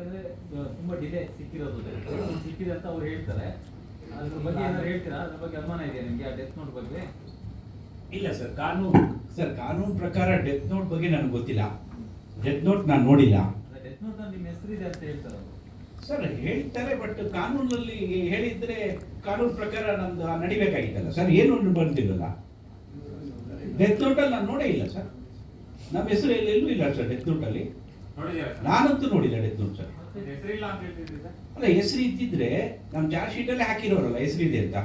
ಯಾಕಂದ್ರೆ ತುಂಬಾ ಡಿಲೇ ಸಿಕ್ಕಿರೋದು ಸಿಕ್ಕಿದೆ ಅಂತ ಅವ್ರು ಹೇಳ್ತಾರೆ. ಅದ್ರ ಬಗ್ಗೆ ಏನಾದ್ರು ಹೇಳ್ತೀರಾ? ಅದ್ರ ಬಗ್ಗೆ ಅನುಮಾನ ಇದೆಯಾ ನಿಮ್ಗೆ ಆ ಡೆತ್ ನೋಟ್ ಬಗ್ಗೆ? ಇಲ್ಲ ಸರ್ ಕಾನೂನು ಸರ್ ಕಾನೂನು ಪ್ರಕಾರ ಡೆತ್ ನೋಟ್ ಬಗ್ಗೆ ನನಗೆ ಗೊತ್ತಿಲ್ಲ. ಡೆತ್ ನೋಟ್ ನಾನು ನೋಡಿಲ್ಲ. ಡೆತ್ ನೋಟ್ ನಿಮ್ಮ ಹೆಸರಿದೆ ಅಂತ ಹೇಳ್ತಾರೆ. ಸರ್ ಹೇಳ್ತಾರೆ ಬಟ್ ಕಾನೂನಲ್ಲಿ ಹೇಳಿದ್ರೆ ಕಾನೂನು ಪ್ರಕಾರ ನಮ್ದು ನಡಿಬೇಕಾಗಿತ್ತಲ್ಲ ಸರ್ ಏನು ಬಂದಿರಲ್ಲ ಡೆತ್ ನೋಟಲ್ಲಿ ನಾನು ನೋಡೇ ಇಲ್ಲ ಸರ್ ನಮ್ಮ ಹೆಸರು ಎಲ್ಲಿ- ಇಲ್ಲ ಸರ್ ಡೆತ್ ನೋಟಲ್ಲಿ? ನಾನಂತೂ ನೋಡಿಲ್ಲ ಡೆತ್ ನೋಟ್ ಸರ್ ಅಲ್ಲ ಹೆಸರು ಇದ್ದಿದ್ರೆ ನಮ್ಮ ಚಾರ್ಜ್ ಅಲ್ಲಿ ಹಾಕಿರೋರಲ್ಲ ಹೆಸರಿದೆ ಅಂತ.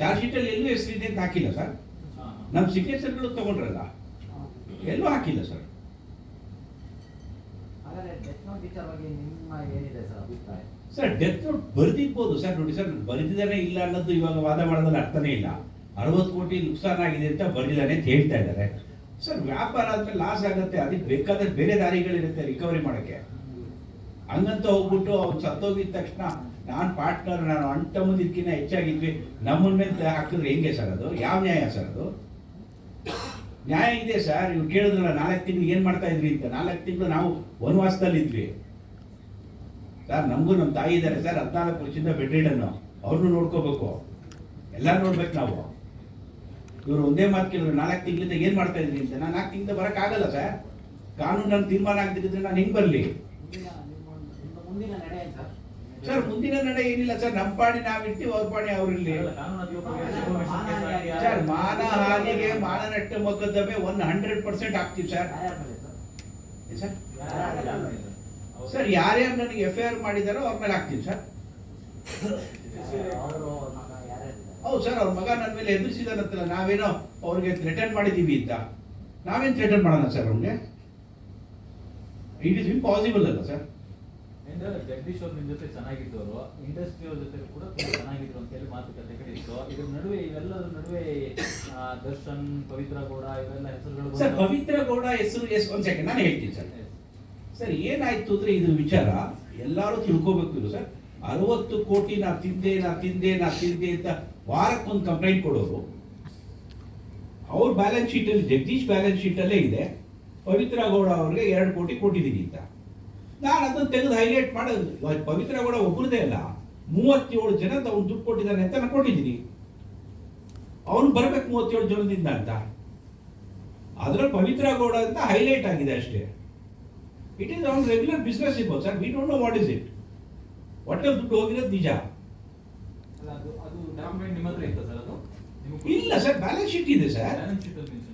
ಚಾರ್ಜ್ ಶೀಟಲ್ಲಿ ಎಲ್ಲೂ ಹೆಸರಿದೆ ಅಂತ ಹಾಕಿಲ್ಲ ಸರ್. ನಮ್ಮ ಸಿಗ್ನೇಚರ್ಗಳು ತಗೊಂಡ್ರಲ್ಲ ಎಲ್ಲೂ ಹಾಕಿಲ್ಲ ಸರ್. ಹಾಗಾದ್ರೆ ಡೆತ್ ನೋಟ್ ವಿಚಾರವಾಗಿ ನಿಮ್ಮ ಏನಿದೆ ಸರ್ ಅಭಿಪ್ರಾಯ? ಸರ್ ಡೆತ್ ನೋಟ್ ಬರ್ದಿರ್ಬೋದು ಸರ್. ನೋಡಿ ಸರ್ ಬರೆದಿದ್ದಾನೆ ಇಲ್ಲ ಅನ್ನೋದು ಇವಾಗ ವಾದ ಮಾಡೋದ್ರಲ್ಲಿ ಅರ್ಥನೇ ಇಲ್ಲ. ಅರವತ್ತು ಕೋಟಿ ನುಕ್ಸಾನ್ ಆಗಿದೆ ಅಂತ ಬರೆದಿದ್ದಾನೆ ಅಂತ ಹೇಳ್ತಾ ಇದ್ದಾರೆ. ಸರ್ ವ್ಯಾಪಾರ ಆದ್ರೆ ಲಾಸ್ ಆಗುತ್ತೆ. ಅದಕ್ಕೆ ಬೇಕಾದ ಬೇರೆ ದಾರಿಗಳಿರುತ್ತೆ ರಿಕವರಿ ಮಾಡೋಕ್ಕೆ. ಹಂಗಂತ ಹೋಗ್ಬಿಟ್ಟು ಅವ್ನು ಸತ್ತೋಗಿದ ತಕ್ಷಣ ನಾನು ಪಾರ್ಟ್ನರ್, ನಾನು ಅಂಟ ಮುಂದಿದ್ಕಿನ್ನ ಹೆಚ್ಚಾಗಿದ್ವಿ. ನಮ್ಮನ್ನ ಮೇಲೆ ಹಾಕಿದ್ರೆ ಹೆಂಗೆ ಸರ್ ಅದು? ಯಾವ ನ್ಯಾಯ ಸರ್ ಅದು? ನ್ಯಾಯ ಇದೆ ಸರ್, ಇವ್ರು ಕೇಳಿದ್ರಲ್ಲ ನಾಲ್ಕು ತಿಂಗಳು ಏನು ಮಾಡ್ತಾ ಇದ್ರಿ ಅಂತ. ನಾಲ್ಕು ತಿಂಗಳು ನಾವು ವನವಾಸದಲ್ಲಿ ಇದ್ವಿ ಸರ್, ನಮಗೂ ನಮ್ಮ ತಾಯಿ ಇದ್ದಾರೆ ಸರ್, ಹದಿನಾಲ್ಕು ವರ್ಷದಿಂದ ಬೆಡ್ ಅವ್ರನ್ನೂ ನೋಡ್ಕೋಬೇಕು. ಎಲ್ಲ ನೋಡ್ಬೇಕು ನಾವು. ಇವರು ಒಂದೇ ಮಾತು ಕೇಳಿದ್ರು, ನಾಲ್ಕು ತಿಂಗಳಿಂದ ಏನು ಮಾಡ್ತಾ ಇದ್ರಿ ಅಂತ. ನಾನು ನಾಲ್ಕು ತಿಂಗಳಿಂದ ಬರೋಕ್ಕಾಗಲ್ಲ ಸರ್. ಕಾನೂನು ನಾನು ತೀರ್ಮಾನ ಆಗ್ತಿದ್ರೆ ನಾನು ಹೆಂಗೆ ಬರಲಿ ಮುಂದಿನ ನಿಮ್ಮ ನಿಮ್ಮ ಮುಂದಿನ ನಡೆ ಏನು ಸರ್ ಸರ್ ಮುಂದಿನ ನಡೆ ಏನಿಲ್ಲ ಸರ್ ನಮ್ಮ ಪಾಣಿ ನಾವು ಇರ್ತೀವಿ ಅವ್ರ ಪಾಣಿ ಅವ್ರು ಇಲ್ಲಿ ಅಲ್ಲ, ಮಾನ ಹಾನಿಗೆ ಸರ್ ಮಾನ ನಟ್ಟ ಮೊಕದ್ದಮೆ ಒನ್ ಹಂಡ್ರೆಡ್ ಪರ್ಸೆಂಟ್ ಆಗ್ತೀವಿ ಸರ್. ಸರ್? ಸರ್? ಯಾರ್ಯಾರ. ಸರ್? ನನಗೆ ಎಫ್ ಐ ಆರ್ ಮಾಡಿದಾರೋ ಅವ್ರ ಮೇಲೆ ಹಾಕ್ತೀವಿ ಸರ್. ಹೌದು ಸರ್ ಅವ್ರ ಮಗ ನನ್ನ ಮೇಲೆ ಎದುರಿಸಿದಾನಂತಲ್ಲ ನಾವೇನೋ ಅವ್ರಿಗೆ ಥ್ರೆಟನ್ ಮಾಡಿದ್ದೀವಿ ಅಂತ. ನಾವೇನು ಥ್ರೆಟನ್ ಮಾಡೋಣ ಸರ್ ಅವ್ರಿಗೆ? ಇಟ್ ಇಸ್ ಇಂಪಾಸಿಬಲ್ ಅಲ್ಲ ಸರ್. ಅಂದ್ರೆ ಜಗದೀಶ್ ಅವ್ರು ನಿಮ್ ಜೊತೆ ಚೆನ್ನಾಗಿದ್ದವರು ಇಂಡಸ್ಟ್ರಿ ಅವ್ರ ಜೊತೆ ಕೂಡ ತುಂಬಾ ಚೆನ್ನಾಗಿದ್ರು ಅಂತ ಹೇಳಿ ಮಾತುಕತೆಗಳಿತ್ತು ಇದ್ರ ನಡುವೆ ಇವೆಲ್ಲದ್ರ ನಡುವೆ ದರ್ಶನ್ ಪವಿತ್ರ ಗೌಡ ಇವೆಲ್ಲ ಹೆಸರುಗಳು ಸರ್ ಪವಿತ್ರ ಗೌಡ ಹೆಸರು ಎಸ್ ಒಂದ್ ಸೆಕೆಂಡ್ ನಾನು ಹೇಳ್ತೀನಿ ಸರ್. ಸರ್ ಏನಾಯ್ತು ಅಂದ್ರೆ ಇದ್ರ ವಿಚಾರ ಎಲ್ಲರೂ ತಿಳ್ಕೋಬೇಕು ಇದು ಸರ್. ಅರವತ್ತು ಕೋಟಿ ನಾ ತಿಂದೆ ನಾ ತಿಂದೆ ನಾ ತಿಂದೆ ಅಂತ ವಾರಕ್ಕೊಂದು ಕಂಪ್ಲೇಂಟ್ ಕೊಡೋರು. ಅವ್ರ ಬ್ಯಾಲೆನ್ಸ್ ಶೀಟಲ್ಲಿ ಜಗದೀಶ್ ಬ್ಯಾಲೆನ್ಸ್ ಶೀಟಲ್ಲೇ ಇದೆ. ಪವಿತ್ರ ಗೌಡ ಅವ್ರಿಗೆ ಎರಡು ಕೋಟಿ ಕೊಟ್ಟಿದ್ದೀನಿ ಅಂತ. ನಾನು ಅದನ್ನು ತೆಗೆದು ಹೈಲೈಟ್ ಮಾಡೋದು. ಪವಿತ್ರ ಗೌಡ ಒಬ್ಬರದೇ ಅಲ್ಲ ಮೂವತ್ತೇಳು ಜನ ಅವ್ನು ದುಡ್ಡು ಕೊಟ್ಟಿದ್ದಾನೆ ಅಂತ ನಾನು ಕೊಟ್ಟಿದ್ದೀನಿ. ಅವನು ಬರ್ಬೇಕು ಮೂವತ್ತೇಳು ಜನದಿಂದ ಅಂತ. ಅದರಲ್ಲಿ ಪವಿತ್ರ ಗೌಡ ಅಂತ ಹೈಲೈಟ್ ಆಗಿದೆ ಅಷ್ಟೇ. It is on regular business ಇರ್ಬೋದು sir we don't know what is it ಒಟ್ಟೆ ದುಡ್ಡು ಹೋಗಿರೋದು ನಿಜ. ಇಲ್ಲ ಸರ್ ಬ್ಯಾಲೆನ್ಸ್ ಶೀಟ್ ಇದೆ ಸರ್.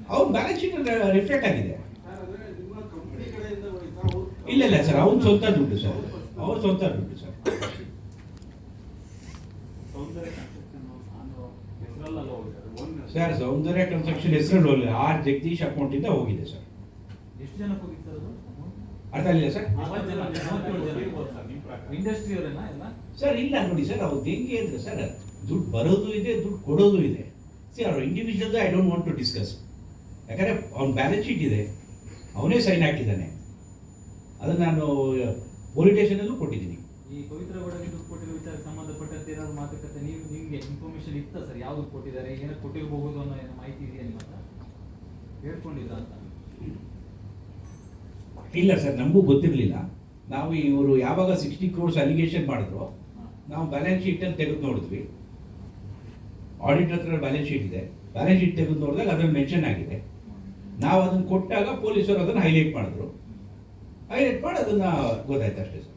ಅವ್ರ ಬ್ಯಾಲೆನ್ಸ್ ಶೀಟ್ ರಿಫ್ಲೆಕ್ಟ್ ಆಗಿದೆ ಸರ್, ಅಂದ್ರೆ ನಿಮ್ಮ ಕಂಪನಿ ಕಡೆಯಿಂದ ಹೋಯ್ತಾ? ಅವ್ರು- ಇಲ್ಲ ಇಲ್ಲ ಸರ್ ಅವ್ನು ಸ್ವಂತ ದುಡ್ಡು ಸರ್. ಅವ್ರ ಸ್ವಂತ ದುಡ್ಡು ಸರ್. ಸರ್ ಸೌಂದರ್ಯ ಕನ್ಸ್ಟ್ರಕ್ಷನ್ ಹೆಸರಲ್ಲಿ ಹೋಗಲಿಲ್ಲ ಆರ್ ಜಗದೀಶ್ ಅಕೌಂಟಿಂದ ಹೋಗಿದೆ ಸರ್. ಎಷ್ಟು ಜನ ಅರ್ಥ ಇಲ್ಲ ಸರ್? ಇಂಡಸ್ಟ್ರಿ ಸರ್ ಇಲ್ಲ ನೋಡಿ ಸರ್ ಅವ್ರದ್ದು ಹೆಂಗೆ ಅಂದ್ರೆ ಸರ್ ದುಡ್ಡು ಬರೋದು ಇದೆ ದುಡ್ಡು ಕೊಡೋದು ಇದೆ. ಸರ್ ಅವ್ರ individual I don't want to discuss ಯಾಕಂದ್ರೆ ಅವ್ನ ಬ್ಯಾಲೆನ್ಸ್ ಶೀಟ್ ಇದೆ. ಅವನೇ ಸೈನ್ ಹಾಕಿದ್ದಾನೆ. ಅದನ್ನು ನಾನು ಪೊಲೀಸ್ ಸ್ಟೇಷನಲ್ಲೂ ಕೊಟ್ಟಿದ್ದೀನಿ. ಈ ಪವಿತ್ರ ಗೌಡಗೆ ದುಡ್ಡು ಕೊಟ್ಟಿರೋ ವಿಚಾರಕ್ಕೆ ಸಂಬಂಧಪಟ್ಟಂತೆ ಏನಾದ್ರು ಮಾತುಕತೆ ನೀವು ನಿಮಗೆ ಇನ್ಫಾರ್ಮೇಷನ್ ಇತ್ತ ಸರ್? ಯಾವ್ದು ಕೊಟ್ಟಿದ್ದಾರೆ? ಏನಕ್ಕೆ ಕೊಟ್ಟಿರಬಹುದು ಅನ್ನೋ ಏನೋ ಮಾಹಿತಿ ಇದೆಯಾ ನಿಮ್ಮ ಹತ್ರ? ಹೇಳ್ಕೊಂಡಿದ್ದ ಅಂತ. ಇಲ್ಲ ಸರ್ ನಮಗೂ ಗೊತ್ತಿರಲಿಲ್ಲ. ನಾವು ಇವರು ಯಾವಾಗ ಸಿಕ್ಸ್ಟಿ ಕ್ರೋರ್ಸ್ ಅಲಿಗೇಷನ್ ಮಾಡಿದ್ರು ನಾವು ಬ್ಯಾಲೆನ್ಸ್ ಶೀಟನ್ನು ತೆಗೆದು ನೋಡಿದ್ವಿ. ಆಡಿಟ್ ಹತ್ರ ಬ್ಯಾಲೆನ್ಸ್ ಶೀಟ್ ಇದೆ. ಬ್ಯಾಲೆನ್ಸ್ ಶೀಟ್ ತೆಗೆದು ನೋಡಿದಾಗ ಅದರಲ್ಲಿ ಮೆನ್ಷನ್ ಆಗಿದೆ. ನಾವು ಅದನ್ನು ಕೊಟ್ಟಾಗ ಪೊಲೀಸರು ಅದನ್ನು ಹೈಲೈಟ್ ಮಾಡಿದ್ರು. ಹೈಲೈಟ್ ಮಾಡಿ ಅದನ್ನು ಗೊತ್ತಾಯ್ತು ಅಷ್ಟೇ ಸರ್